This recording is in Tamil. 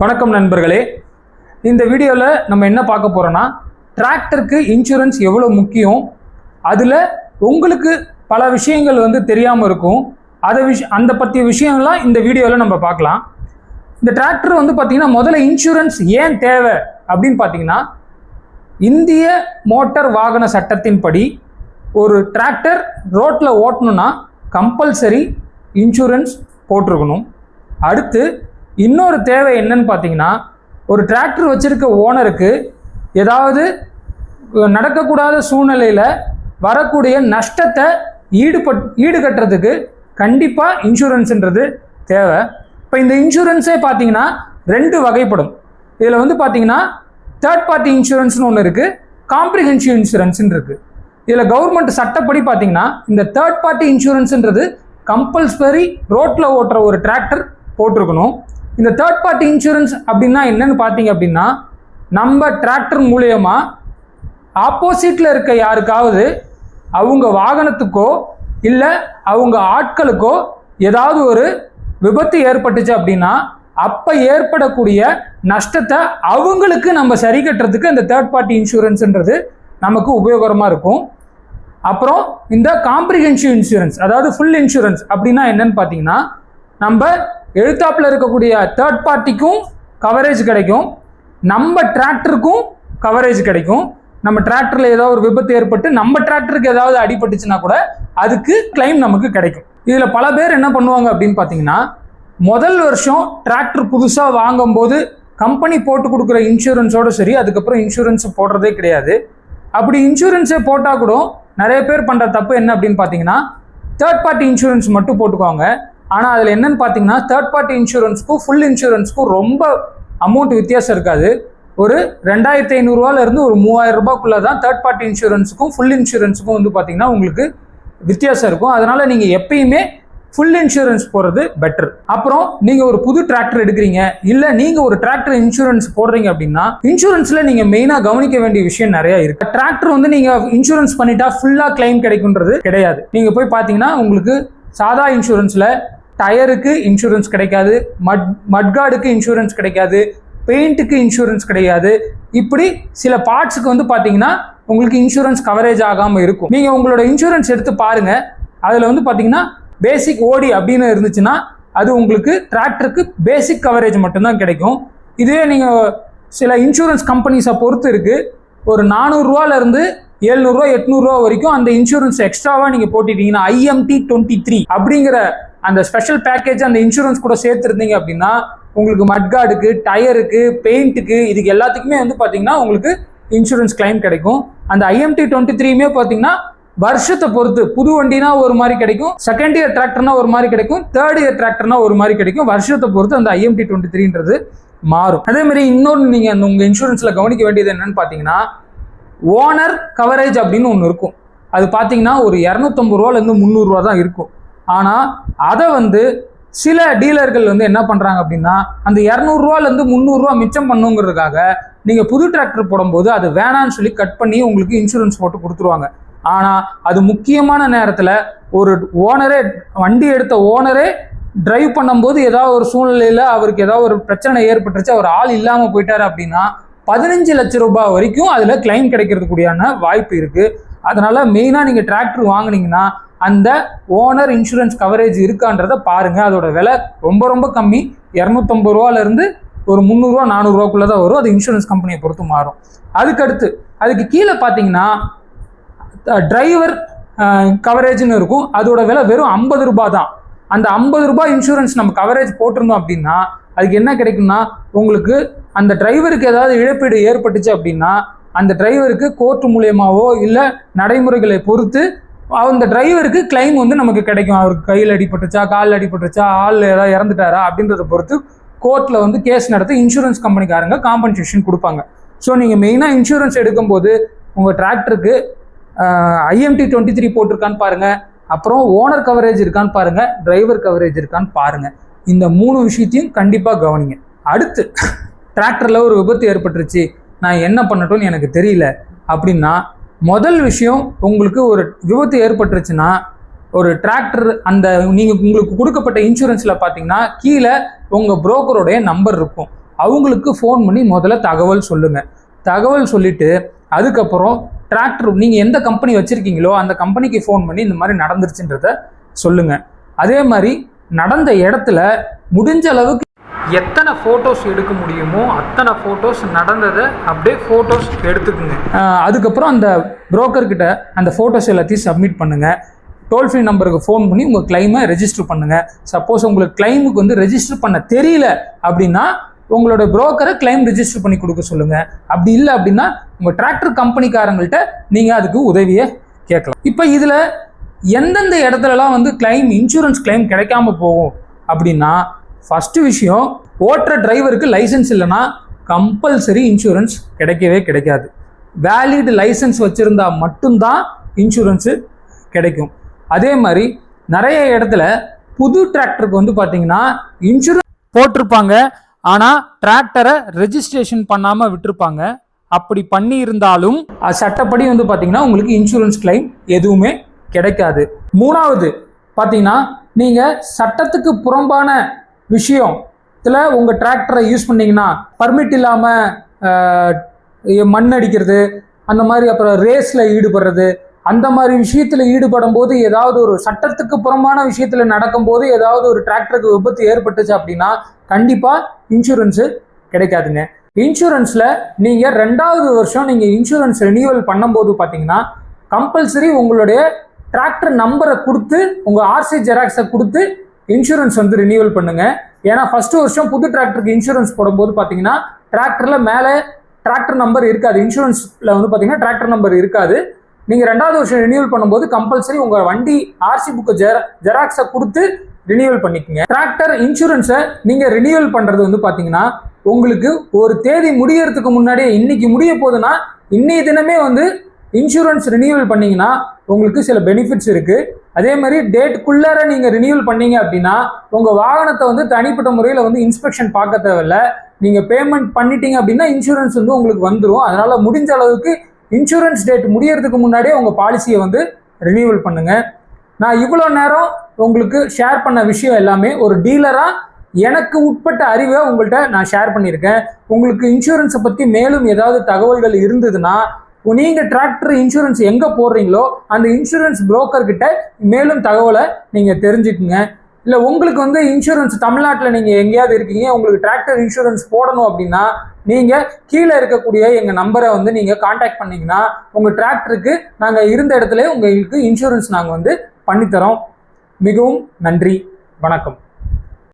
வணக்கம் நண்பர்களே. இந்த வீடியோவில் நம்ம என்ன பார்க்க போகிறோன்னா டிராக்டருக்கு இன்சூரன்ஸ் எவ்வளோ முக்கியம் அதில் உங்களுக்கு பல விஷயங்கள் வந்து தெரியாமல் இருக்கும். அதை விஷ அந்த பற்றிய விஷயங்கள்லாம் இந்த வீடியோவில் நம்ம பார்க்கலாம். இந்த டிராக்டர் வந்து பார்த்திங்கன்னா முதல்ல இன்சூரன்ஸ் ஏன் தேவை அப்படின்னு பார்த்தீங்கன்னா இந்திய மோட்டார் வாகன சட்டத்தின்படி ஒரு டிராக்டர் ரோட்டில் ஓட்டணும்னா கம்பல்சரி இன்சூரன்ஸ் போட்டிருக்கணும். அடுத்து இன்னொரு தேவை என்னன்னு பார்த்தீங்கன்னா ஒரு டிராக்டர் வச்சிருக்க ஓனருக்கு ஏதாவது நடக்கக்கூடாத சூழ்நிலையில் வரக்கூடிய நஷ்டத்தை ஈடுபட் ஈடுகட்டுறதுக்கு கண்டிப்பாக இன்சூரன்ஸுன்றது தேவை. இப்போ இந்த இன்சூரன்ஸே பார்த்தீங்கன்னா ரெண்டு வகைப்படும். இதில் வந்து பார்த்தீங்கன்னா தேர்ட் பார்ட்டி இன்சூரன்ஸ்னு ஒன்று இருக்குது காம்ப்ரிஹென்சிவ் இன்சூரன்ஸ்னு இருக்குது இதில் கவர்மெண்ட் சட்டப்படி பார்த்தீங்கன்னா இந்த தேர்ட் பார்ட்டி இன்சூரன்ஸுன்றது கம்பல்சரி ரோட்டில் ஓட்டுற ஒரு டிராக்டர் போட்டிருக்கணும். இந்த தேர்ட் பார்ட்டி இன்சூரன்ஸ் அப்படின்னா என்னன்னு பார்த்தீங்க அப்படின்னா நம்ம டிராக்டர் மூலயமா ஆப்போசிட்டில் இருக்க யாருக்காவது அவங்க வாகனத்துக்கோ இல்லை அவங்க ஆட்களுக்கோ ஏதாவது ஒரு விபத்து ஏற்பட்டுச்சு அப்படின்னா அப்போ ஏற்படக்கூடிய நஷ்டத்தை அவங்களுக்கு நம்ம சரி கட்டுறதுக்கு இந்த தேர்ட் பார்ட்டி இன்சூரன்ஸ்ன்றது நமக்கு உபயோகரமாக இருக்கும். அப்புறம் இந்த காம்ப்ரிஹென்சிவ் இன்சூரன்ஸ் அதாவது ஃபுல் இன்சூரன்ஸ் அப்படின்னா என்னன்னு பார்த்தீங்கன்னா நம்ம எழுத்தாப்பில் இருக்கக்கூடிய தேர்ட் பார்ட்டிக்கும் கவரேஜ் கிடைக்கும். நம்ம டிராக்டருக்கும் கவரேஜ் கிடைக்கும். நம்ம டிராக்டரில் ஏதாவது ஒரு விபத்து ஏற்பட்டு நம்ம டிராக்டருக்கு ஏதாவது அடிபட்டுச்சுன்னா கூட அதுக்கு கிளைம் நமக்கு கிடைக்கும். இதில் பல பேர் என்ன பண்ணுவாங்க அப்படின்னு பார்த்தீங்கன்னா முதல் வருஷம் டிராக்டர் புதுசாக வாங்கும்போது கம்பெனி போட்டு கொடுக்குற இன்சூரன்ஸோட சரி அதுக்கப்புறம் இன்சூரன்ஸ் போடுறதே கிடையாது. அப்படி இன்சூரன்ஸே போட்டால் கூட நிறைய பேர் பண்ணுற தப்பு என்ன அப்படின்னு பார்த்தீங்கன்னா தேர்ட் பார்ட்டி இன்சூரன்ஸ் மட்டும் போட்டுக்கோங்க ஆனால் அதில் என்னன்னு பார்த்தீங்கன்னா தேர்ட் பார்ட்டி இன்சூரன்ஸ்க்கும் ஃபுல் இன்சூரன்ஸ்க்கும் ரொம்ப அமௌண்ட் வித்தியாசம் இருக்காது. ஒரு ரெண்டாயிரத்தி ஐநூறுரூவாலேருந்து ஒரு மூவாயிரம் ரூபாய்க்குள்ளே தான் தேர்ட் பார்ட்டி இன்சூரன்ஸுக்கும் ஃபுல் இன்சூரன்ஸுக்கும் வந்து பார்த்தீங்கன்னா உங்களுக்கு வித்தியாசம் இருக்கும். அதனால் நீங்கள் எப்பயுமே ஃபுல் இன்சூரன்ஸ் போடுறது பெட்டர் அப்புறம் நீங்கள் ஒரு புது டிராக்டர் எடுக்கிறீங்க இல்லை நீங்கள் ஒரு டிராக்டர் இன்சூரன்ஸ் போடுறீங்க அப்படின்னா இன்சூரன்ஸில் நீங்கள் மெயினாக கவனிக்க வேண்டிய விஷயம் நிறைய இருக்கு. டிராக்டர் வந்து நீங்கள் இன்சூரன்ஸ் பண்ணிட்டா ஃபுல்லாக கிளைம் கிடைக்குன்றது கிடையாது. நீங்கள் போய் பார்த்தீங்கன்னா உங்களுக்கு சாதா இன்சூரன்ஸில் டயருக்கு இன்சூரன்ஸ் கிடைக்காது மட் மட்கார்டுக்கு இன்சூரன்ஸ் கிடைக்காது பெயிண்ட்டுக்கு இன்சூரன்ஸ் கிடையாது. இப்படி சில பார்ட்ஸுக்கு வந்து பார்த்தீங்கன்னா உங்களுக்கு இன்சூரன்ஸ் கவரேஜ் ஆகாமல் இருக்கும். நீங்கள் உங்களோட இன்சூரன்ஸ் எடுத்து பாருங்கள் அதில் வந்து பார்த்தீங்கன்னா பேசிக் ஓடி அப்படின்னு இருந்துச்சுன்னா அது உங்களுக்கு டிராக்டருக்கு பேசிக் கவரேஜ் மட்டும்தான் கிடைக்கும். இதுவே நீங்கள் சில இன்சூரன்ஸ் கம்பெனிஸை பொறுத்து இருக்குது ஒரு நானூறுரூவாலேருந்து எழுநூறுவா எட்நூறுரூவா வரைக்கும் அந்த இன்சூரன்ஸ் எக்ஸ்ட்ராவாக நீங்கள் போட்டுட்டீங்கன்னா ஐஎம்டி டுவெண்ட்டி த்ரீ அப்படிங்கிற அந்த ஸ்பெஷல் பேக்கேஜ் அந்த இன்சூரன்ஸ் கூட சேர்த்துருந்தீங்க அப்படின்னா உங்களுக்கு மட்கார்டுக்கு டயருக்கு பெயிண்ட்டுக்கு இதுக்கு எல்லாத்துக்குமே வந்து பார்த்தீங்கன்னா உங்களுக்கு இன்சூரன்ஸ் கிளைம் கிடைக்கும். அந்த ஐஎம்டி டுவெண்ட்டி த்ரீமே பார்த்தீங்கன்னா வருஷத்தை பொறுத்து புது வண்டினா ஒரு மாதிரி கிடைக்கும் செகண்ட் இயர் டிராக்டர்னா ஒரு மாதிரி கிடைக்கும் தேர்ட் இயர் டிராக்டர்னா ஒரு மாதிரி கிடைக்கும் வருஷத்தை பொறுத்து அந்த ஐஎம்டி டுவெண்ட்டி த்ரீன்றது மாறும். அதே மாதிரி இன்னொன்று நீங்கள் அந்த உங்கள் இன்சூரன்ஸில் கவனிக்க வேண்டியது என்னன்னு பார்த்தீங்கன்னா ஓனர் கவரேஜ் அப்படின்னு ஒன்று இருக்கும். அது பார்த்தீங்கன்னா ஒரு இரநூத்தம்பது ரூபாலேருந்து முந்நூறுரூவா தான் இருக்கும். ஆனால் அதை வந்து சில டீலர்கள் வந்து என்ன பண்ணுறாங்க அப்படின்னா அந்த இரநூறுவாலேருந்து முந்நூறுரூவா மிச்சம் பண்ணுங்கிறதுக்காக நீங்கள் புது டிராக்டர் போடும்போது அது வேணான்னு சொல்லி கட் பண்ணி உங்களுக்கு இன்சூரன்ஸ் போட்டு கொடுத்துருவாங்க. ஆனால் அது முக்கியமான நேரத்தில் ஒரு ஓனரே வண்டி எடுத்த ஓனரே டிரைவ் பண்ணும்போது ஏதாவது ஒரு சூழ்நிலையில் அவருக்கு ஏதாவது ஒரு பிரச்சனை ஏற்பட்டுருச்சு அவர் ஆள் இல்லாமல் போயிட்டார் அப்படின்னா பதினஞ்சு லட்ச ரூபாய் வரைக்கும் அதில் கிளைம் கிடைக்கிறதுக்குடியான வாய்ப்பு இருக்குது அதனால் மெயினாக நீங்கள் டிராக்டர் வாங்குனீங்கன்னா அந்த ஓனர் இன்சூரன்ஸ் கவரேஜ் இருக்கான்றதை பாருங்கள் அதோட விலை ரொம்ப ரொம்ப கம்மி. இரநூத்தம்பது ரூபாலேருந்து ஒரு முந்நூறுரூவா நானூறுரூவாக்குள்ளே தான் வரும். அது இன்சூரன்ஸ் கம்பெனியை பொறுத்து மாறும். அதுக்கடுத்து அதுக்கு கீழே பார்த்தீங்கன்னா டிரைவர் கவரேஜ்னு இருக்கும். அதோட விலை வெறும் ஐம்பது ரூபாய் தான். அந்த ஐம்பது ரூபாய் இன்சூரன்ஸ் நம்ம கவரேஜ் போட்டிருந்தோம் அப்படின்னா அதுக்கு என்ன கிடைக்கும்னா உங்களுக்கு அந்த டிரைவருக்கு ஏதாவது இழப்பீடு ஏற்பட்டுச்சு அப்படின்னா அந்த டிரைவருக்கு கோர்ட் மூலியமாவோ இல்லை நடைமுறைகளை பொறுத்து அந்த டிரைவருக்கு கிளைம் வந்து நமக்கு கிடைக்கும். அவருக்கு கையில் அடிபட்டுச்சா காலில் அடிபட்டுச்சா ஆள் ஏதாவது இறந்துட்டாரா அப்படின்றத பொறுத்து கோர்ட்டில் வந்து கேஸ் நடத்தி இன்சூரன்ஸ் கம்பெனிக்காரங்க காம்பன்சேஷன் கொடுப்பாங்க. ஸோ நீங்கள் மெயினாக இன்சூரன்ஸ் எடுக்கும்போது உங்கள் டிராக்டருக்கு ஐஎம்டி டுவெண்ட்டி த்ரீ போட்டிருக்கான்னு பாருங்கள் அப்புறம் ஓனர் கவரேஜ் இருக்கான்னு பாருங்கள் டிரைவர் கவரேஜ் இருக்கான்னு பாருங்கள் இந்த மூணு விஷயத்தையும் கண்டிப்பாக கவனிங்க. அடுத்து டிராக்டரில் ஒரு விபத்து ஏற்பட்டுருச்சு. நான் என்ன பண்ணட்டும்னு எனக்கு தெரியல. அப்படின்னா முதல் விஷயம் உங்களுக்கு ஒரு விபத்து ஏற்பட்டுருச்சுன்னா ஒரு டிராக்டர் அந்த நீங்கள் உங்களுக்கு கொடுக்கப்பட்ட இன்சூரன்ஸில் பார்த்தீங்கன்னா கீழே உங்கள் புரோக்கருடைய நம்பர் இருக்கும். அவங்களுக்கு ஃபோன் பண்ணி முதல்ல தகவல் சொல்லுங்கள் தகவல் சொல்லிவிட்டு அதுக்கப்புறம் டிராக்டர் நீங்கள் எந்த கம்பெனி வச்சுருக்கீங்களோ அந்த கம்பெனிக்கு ஃபோன் பண்ணி இந்த மாதிரி நடந்துருச்சுன்றத சொல்லுங்கள் அதே மாதிரி நடந்த இடத்துல முடிஞ்ச அளவுக்கு எத்தனை ஃபோட்டோஸ் எடுக்க முடியுமோ அத்தனை ஃபோட்டோஸ் நடந்ததை அப்படியே ஃபோட்டோஸ் எடுத்துக்குங்க. அதுக்கப்புறம் அந்த broker அந்த ஃபோட்டோஸ் எல்லாத்தையும் சப்மிட் பண்ணுங்கள் டோல் ஃப்ரீ நம்பருக்கு ஃபோன் பண்ணி உங்கள் கிளைமை ரெஜிஸ்டர் பண்ணுங்கள் சப்போஸ் உங்களுக்கு கிளைமுக்கு வந்து ரெஜிஸ்டர் பண்ண தெரியல அப்படின்னா உங்களோட புரோக்கரை கிளைம் ரெஜிஸ்டர் பண்ணி கொடுக்க சொல்லுங்கள் அப்படி இல்லை அப்படின்னா உங்கள் டிராக்டர் கம்பெனிக்காரங்கள்ட்ட நீங்கள் அதுக்கு உதவியை கேட்கலாம். இப்போ இதில் எந்தெந்த இடத்துலலாம் வந்து கிளைம் இன்சூரன்ஸ் கிளைம் கிடைக்காம போகும் அப்படின்னா ஃபஸ்ட்டு விஷயம் ஓட்டுற டிரைவருக்கு லைசன்ஸ் இல்லைன்னா கம்பல்சரி இன்சூரன்ஸ் கிடைக்கவே கிடைக்காது. வேலிட் லைசன்ஸ் வச்சுருந்தா மட்டும்தான் இன்சூரன்ஸு கிடைக்கும். அதே மாதிரி நிறைய இடத்துல புது டிராக்டருக்கு வந்து பார்த்தீங்கன்னா இன்சூரன்ஸ் போட்டிருப்பாங்க. ஆனால் டிராக்டரை ரெஜிஸ்ட்ரேஷன் பண்ணாமல் விட்டிருப்பாங்க. அப்படி பண்ணி இருந்தாலும் அது சட்டப்படி வந்து பார்த்தீங்கன்னா உங்களுக்கு இன்சூரன்ஸ் கிளைம் எதுவுமே கிடைக்காது. மூணாவது பார்த்தீங்கன்னா நீங்கள் சட்டத்துக்கு புறம்பான விஷயத்துல உங்கள் டிராக்டரை யூஸ் பண்ணீங்கன்னா பர்மிட் இல்லாமல் மண் அடிக்கிறது அந்த மாதிரி அப்புறம் ரேஸில் ஈடுபடுறது அந்த மாதிரி விஷயத்தில் ஈடுபடும் போது ஏதாவது ஒரு சட்டத்துக்கு புறம்பான விஷயத்தில் நடக்கும்போது ஏதாவது ஒரு டிராக்டருக்கு விபத்து ஏற்பட்டுச்சு அப்படின்னா கண்டிப்பாக இன்சூரன்ஸு கிடைக்காதுங்க. இன்சூரன்ஸில் நீங்கள் ரெண்டாவது வருஷம் நீங்கள் இன்சூரன்ஸ் ரினியூவல் பண்ணும்போது பார்த்தீங்கன்னா கம்பல்சரி உங்களுடைய டிராக்டர் நம்பரை கொடுத்து உங்கள் ஆர்சி ஜெராக்ஸை கொடுத்து இன்சூரன்ஸ் வந்து ரினியூவல் பண்ணுங்க. ஏன்னா ஃபர்ஸ்ட் வருஷம் புது டிராக்டருக்கு இன்சூரன்ஸ் போடும்போது பார்த்தீங்கன்னா டிராக்டரில் மேலே டிராக்டர் நம்பர் இருக்காது. இன்சூரன்ஸில் வந்து பார்த்தீங்கன்னா டிராக்டர் நம்பர் இருக்காது. நீங்கள் ரெண்டாவது வருஷம் ரினியூவல் பண்ணும்போது கம்பல்சரி உங்கள் வண்டி ஆர்சி புக்கு ஜெர ஜெராக்ஸை கொடுத்து ரினியூவல் பண்ணிக்கோங்க. டிராக்டர் இன்சூரன்ஸை நீங்கள் ரினியூவல் பண்ணுறது வந்து பார்த்தீங்கன்னா உங்களுக்கு ஒரு தேதி முடியறதுக்கு முன்னாடியே இன்னைக்கு முடிய போகுதுன்னா இன்னைய தினமே வந்து இன்சூரன்ஸ் ரினியூவல் பண்ணிங்கன்னா உங்களுக்கு சில பெனிஃபிட்ஸ் இருக்குது அதே மாதிரி டேட்டுக்குள்ளார நீங்கள் ரினியூவல் பண்ணீங்க அப்படின்னா உங்கள் வாகனத்தை வந்து தனிப்பட்ட முறையில் வந்து இன்ஸ்பெக்ஷன் பார்க்க தேவையில்ல. நீங்கள் பேமெண்ட் பண்ணிட்டீங்க அப்படின்னா இன்சூரன்ஸ் வந்து உங்களுக்கு வந்துடும் அதனால் முடிஞ்ச அளவுக்கு இன்சூரன்ஸ் டேட் முடியறதுக்கு முன்னாடியே உங்கள் பாலிசியை வந்து ரினியூவல் பண்ணுங்கள் நான் இவ்வளோ நேரம் உங்களுக்கு ஷேர் பண்ண விஷயம் எல்லாமே ஒரு டீலராக எனக்கு உட்பட்ட அறிவை உங்கள்கிட்ட நான் ஷேர் பண்ணியிருக்கேன். உங்களுக்கு இன்சூரன்ஸை பற்றி மேலும் ஏதாவது தகவல்கள் இருந்ததுன்னா நீங்கள் டிராக்டர் இன்சூரன்ஸ் எங்கே போடுறீங்களோ அந்த இன்சூரன்ஸ் broker கிட்ட மேலும் தகவலை நீங்கள் தெரிஞ்சுக்குங்க. இல்லை உங்களுக்கு வந்து இன்சூரன்ஸ் தமிழ்நாட்டில் நீங்கள் எங்கேயாவது இருக்கீங்க உங்களுக்கு டிராக்டர் இன்சூரன்ஸ் போடணும் அப்படின்னா நீங்கள் கீழே இருக்கக்கூடிய எங்கள் நம்பரை வந்து நீங்கள் காண்டாக்ட் பண்ணிங்கன்னா உங்கள் டிராக்டருக்கு நாங்கள் இருந்த இடத்துல உங்களுக்கு இன்சூரன்ஸ் நாங்கள் வந்து பண்ணித்தரோம். மிகவும் நன்றி. வணக்கம்.